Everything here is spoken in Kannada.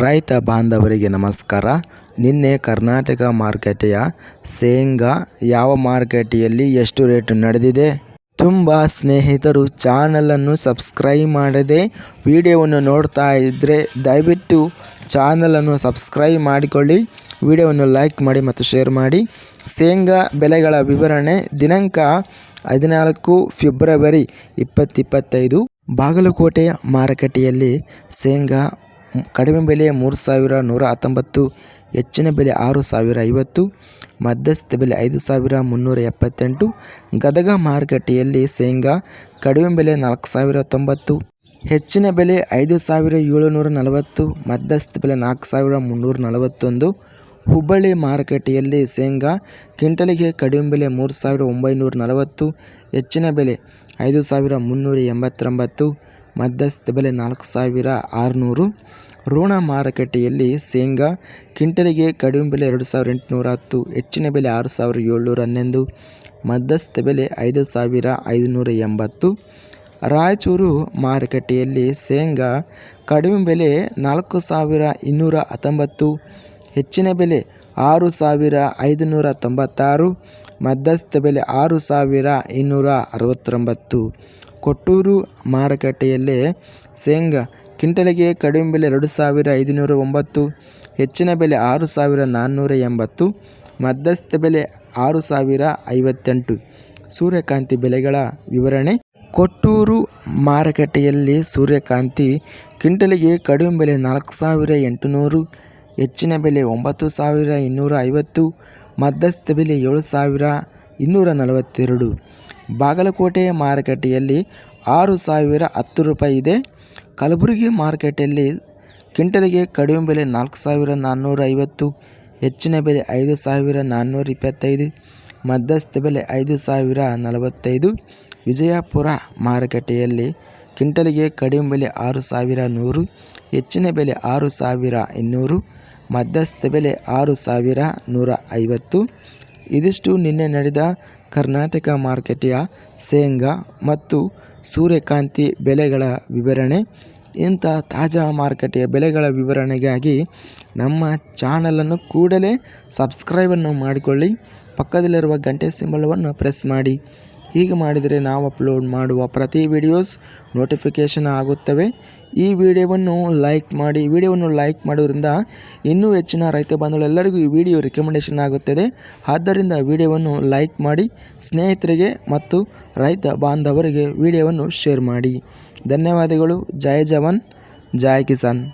ರೈತ ಬಾಂಧವರಿಗೆ ನಮಸ್ಕಾರ. ನಿನ್ನೆ ಕರ್ನಾಟಕ ಮಾರುಕಟ್ಟೆಯ ಶೇಂಗಾ ಯಾವ ಮಾರುಕಟ್ಟೆಯಲ್ಲಿ ಎಷ್ಟು ರೇಟು ನಡೆದಿದೆ? ತುಂಬ ಸ್ನೇಹಿತರು ಚಾನಲನ್ನು ಸಬ್ಸ್ಕ್ರೈಬ್ ಮಾಡದೆ ವಿಡಿಯೋವನ್ನು ನೋಡ್ತಾ ಇದ್ದರೆ ದಯವಿಟ್ಟು ಚಾನಲನ್ನು ಸಬ್ಸ್ಕ್ರೈಬ್ ಮಾಡಿಕೊಳ್ಳಿ. ವಿಡಿಯೋವನ್ನು ಲೈಕ್ ಮಾಡಿ ಮತ್ತು ಶೇರ್ ಮಾಡಿ. ಶೇಂಗಾ ಬೆಲೆಗಳ ವಿವರಣೆ ದಿನಾಂಕ ಹದಿನಾಲ್ಕು ಫೆಬ್ರವರಿ ಇಪ್ಪತ್ತಿಪ್ಪತ್ತೈದು ಬಾಗಲಕೋಟೆಯ ಮಾರುಕಟ್ಟೆಯಲ್ಲಿ ಶೇಂಗಾ ಕಡಿಮೆ ಬೆಲೆ ಮೂರು ಸಾವಿರ ನೂರ ಹತ್ತೊಂಬತ್ತು, ಹೆಚ್ಚಿನ ಬೆಲೆ ಆರು ಸಾವಿರ ಐವತ್ತು, ಮಧ್ಯಸ್ಥ ಬೆಲೆ ಐದು ಸಾವಿರ ಮುನ್ನೂರ ಎಪ್ಪತ್ತೆಂಟು. ಗದಗ ಮಾರುಕಟ್ಟೆಯಲ್ಲಿ ಶೇಂಗಾ ಕಡಿಮೆ ಬೆಲೆ ನಾಲ್ಕು ಸಾವಿರ ತೊಂಬತ್ತು, ಹೆಚ್ಚಿನ ಬೆಲೆ ಐದು ಸಾವಿರ ಏಳುನೂರ ನಲವತ್ತು, ಮಧ್ಯಸ್ಥ ಬೆಲೆ ನಾಲ್ಕು ಸಾವಿರ ಮುನ್ನೂರ ನಲವತ್ತೊಂದು. ಹುಬ್ಬಳ್ಳಿ ಮಾರುಕಟ್ಟೆಯಲ್ಲಿ ಶೇಂಗಾ ಕ್ವಿಂಟಲಿಗೆ ಕಡಿಮೆ ಬೆಲೆ ಮೂರು ಸಾವಿರ ಒಂಬೈನೂರ ನಲವತ್ತು, ಹೆಚ್ಚಿನ ಬೆಲೆ ಐದು ಸಾವಿರ ಮುನ್ನೂರ ಎಂಬತ್ತೊಂಬತ್ತು ಮಧ್ಯಸ್ಥ ಬೆಲೆ ನಾಲ್ಕು ಸಾವಿರ ಆರುನೂರು. ರೋಣ ಮಾರುಕಟ್ಟೆಯಲ್ಲಿ ಶೇಂಗಾ ಕ್ವಿಂಟಲಿಗೆ ಕಡಿಮೆ ಬೆಲೆ ಎರಡು ಸಾವಿರ ಎಂಟುನೂರ ಹತ್ತು, ಹೆಚ್ಚಿನ ಬೆಲೆ ಆರು ಸಾವಿರ ಏಳ್ನೂರ ಹನ್ನೊಂದು, ಮಧ್ಯಸ್ಥ ಬೆಲೆ ಐದು ಸಾವಿರ ಐದುನೂರ ಎಂಬತ್ತು. ರಾಯಚೂರು ಮಾರುಕಟ್ಟೆಯಲ್ಲಿ ಶೇಂಗಾ ಕಡಿಮೆ ಬೆಲೆ ನಾಲ್ಕು ಸಾವಿರ ಇನ್ನೂರ ಹತ್ತೊಂಬತ್ತು, ಹೆಚ್ಚಿನ ಬೆಲೆ ಆರು ಸಾವಿರ ಐದುನೂರ ತೊಂಬತ್ತಾರು, ಮಧ್ಯಸ್ಥ ಬೆಲೆ ಆರು ಸಾವಿರ ಇನ್ನೂರ ಅರವತ್ತೊಂಬತ್ತು. ಕೊಟ್ಟೂರು ಮಾರುಕಟ್ಟೆಯಲ್ಲಿ ಶೇಂಗಾ ಕಿಂಟಲಿಗೆ ಕಡಿಮೆ ಬೆಲೆ ಎರಡು ಸಾವಿರ ಐದುನೂರ ಒಂಬತ್ತು, ಹೆಚ್ಚಿನ ಬೆಲೆ ಆರು ಸಾವಿರ ನಾನ್ನೂರ ಎಂಬತ್ತು, ಮಧ್ಯಸ್ಥ ಬೆಲೆ ಆರು ಸಾವಿರ ಐವತ್ತೆಂಟು. ಸೂರ್ಯಕಾಂತಿ ಬೆಲೆಗಳ ವಿವರಣೆ. ಕೊಟ್ಟೂರು ಮಾರುಕಟ್ಟೆಯಲ್ಲಿ ಸೂರ್ಯಕಾಂತಿ ಕ್ವಿಂಟಲಿಗೆ ಕಡಿಮೆ ಬೆಲೆ ನಾಲ್ಕು ಸಾವಿರ ಎಂಟುನೂರು, ಹೆಚ್ಚಿನ ಬೆಲೆ ಒಂಬತ್ತು ಸಾವಿರ ಇನ್ನೂರ ಐವತ್ತು, ಮಧ್ಯಸ್ಥ ಬೆಲೆ ಏಳು ಸಾವಿರ ಇನ್ನೂರ ನಲವತ್ತೆರಡು. ಬಾಗಲಕೋಟೆ ಮಾರುಕಟ್ಟೆಯಲ್ಲಿ ಆರು ಸಾವಿರ ಹತ್ತು ರೂಪಾಯಿ ಇದೆ. ಕಲಬುರಗಿ ಮಾರುಕಟ್ಟೆಯಲ್ಲಿ ಕ್ವಿಂಟಲಿಗೆ ಕಡಿಮೆ ಬೆಲೆ ನಾಲ್ಕು ಸಾವಿರ ನಾನ್ನೂರ ಐವತ್ತು, ಹೆಚ್ಚಿನ ಬೆಲೆ ಐದು ಸಾವಿರ ನಾನ್ನೂರ ಇಪ್ಪತ್ತೈದು, ಮಧ್ಯಸ್ಥ ಬೆಲೆ ಐದು ಸಾವಿರ ನಲವತ್ತೈದು. ವಿಜಯಪುರ ಮಾರುಕಟ್ಟೆಯಲ್ಲಿ ಕ್ವಿಂಟಲಿಗೆ ಕಡಿಮೆ ಬೆಲೆ ಆರು ಸಾವಿರ ನೂರು, ಹೆಚ್ಚಿನ ಬೆಲೆ ಆರು ಸಾವಿರ ಇನ್ನೂರು, ಮಧ್ಯಸ್ಥ ಬೆಲೆ ಆರು ಸಾವಿರ ನೂರ ಐವತ್ತು. ಇದಿಷ್ಟು ನಿನ್ನೆ ನಡೆದ ಕರ್ನಾಟಕ ಮಾರುಕಟ್ಟೆಯ ಶೇಂಗಾ ಮತ್ತು ಸೂರ್ಯಕಾಂತಿ ಬೆಲೆಗಳ ವಿವರಣೆ, ಇಂಥ ತಾಜಾ ಮಾರುಕಟ್ಟೆಯ ಬೆಲೆಗಳ ವಿವರಣೆಗಾಗಿ ನಮ್ಮ ಚಾನಲನ್ನು ಕೂಡಲೇ ಸಬ್ಸ್ಕ್ರೈಬನ್ನು ಮಾಡಿಕೊಳ್ಳಿ. ಪಕ್ಕದಲ್ಲಿರುವ ಗಂಟೆ ಸಿಂಬಲವನ್ನು ಪ್ರೆಸ್ ಮಾಡಿ. ಹೀಗೆ ಮಾಡಿದರೆ ನಾವು ಅಪ್ಲೋಡ್ ಮಾಡುವ ಪ್ರತಿ ವಿಡಿಯೋಸ್ ನೋಟಿಫಿಕೇಷನ್ ಆಗುತ್ತವೆ. ಈ ವಿಡಿಯೋವನ್ನು ಲೈಕ್ ಮಾಡಿ, ವಿಡಿಯೋವನ್ನು ಲೈಕ್ ಮಾಡೋದ್ರಿಂದ ಇನ್ನೂ ಹೆಚ್ಚಿನ ರೈತ ಬಾಂಧವರೆಲ್ಲರಿಗೂ ಈ ವಿಡಿಯೋ ರೆಕಮೆಂಡೇಷನ್ ಆಗುತ್ತದೆ. ಆದ್ದರಿಂದ ವಿಡಿಯೋವನ್ನು ಲೈಕ್ ಮಾಡಿ, ಸ್ನೇಹಿತರಿಗೆ ಮತ್ತು ರೈತ ಬಾಂಧವರಿಗೆ ವಿಡಿಯೋವನ್ನು ಶೇರ್ ಮಾಡಿ. ಧನ್ಯವಾದಗಳು. ಜೈ ಜವಾನ್ ಜಯ ಕಿಸಾನ್.